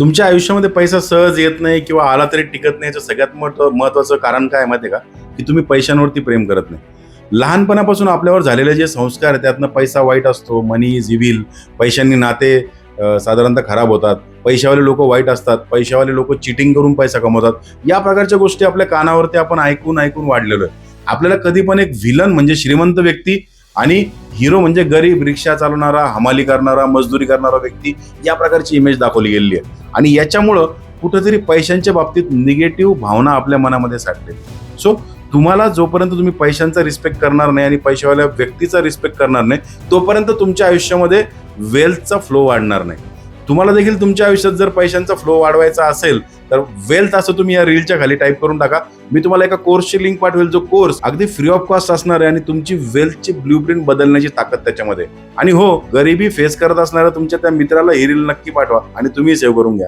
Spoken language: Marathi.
तुमच्या आयुष्यामध्ये पैसा सहज येत नाही किंवा आला तरी टिकत नाही याचं सगळ्यात महत्त्व महत्वाचं कारण काय माहिती आहे का? की तुम्ही पैशांवरती प्रेम करत नाही. लहानपणापासून आपल्यावर झालेले जे संस्कार आहेत त्यातनं पैसा वाईट असतो मनी इज इव्हिल पैशांनी नाते साधारणतः खराब होतात पैशावाले लोक वाईट असतात पैशावाले लोक चिटिंग करून पैसा कमवतात या प्रकारच्या गोष्टी आपल्या कानावरती आपण ऐकून ऐकून वाढलेलो आहे. आपल्याला कधी पण एक व्हिलन म्हणजे श्रीमंत व्यक्ती आणि हिरो म्हणजे गरीब रिक्षा चालवणारा हमाली करणारा मजदुरी करणारा व्यक्ती या प्रकारची इमेज दाखवली गेलेली आहे. आणि याच्यामुळं कुठेतरी पैशांच्या बाबतीत निगेटिव्ह भावना आपल्या मनामध्ये साठते सो तुम्हाला जोपर्यंत तुम्ही पैशांचा रिस्पेक्ट करणार नाही आणि पैशावाल्या व्यक्तीचा रिस्पेक्ट करणार नाही तोपर्यंत तुमच्या आयुष्यामध्ये वेल्थचा फ्लो वाढणार नाही. तुम्हाला देखील तुमच्या आयुष्यात जर पैशांचा फ्लो वाढवायचा असेल तर वेल्थ असं तुम्ही या रीलच्या खाली टाईप करून टाका. मी तुम्हाला एका कोर्सची लिंक पाठवेल. जो कोर्स अगदी फ्री ऑफ कॉस्ट असणार आहे आणि तुमची वेल्थची ब्ल्यू प्रिंट बदलण्याची ताकद त्याच्यामध्ये. आणि हो गरिबी फेस करत असणाऱ्या तुमच्या त्या मित्राला ही रील नक्की पाठवा आणि तुम्ही सेव्ह करून घ्या.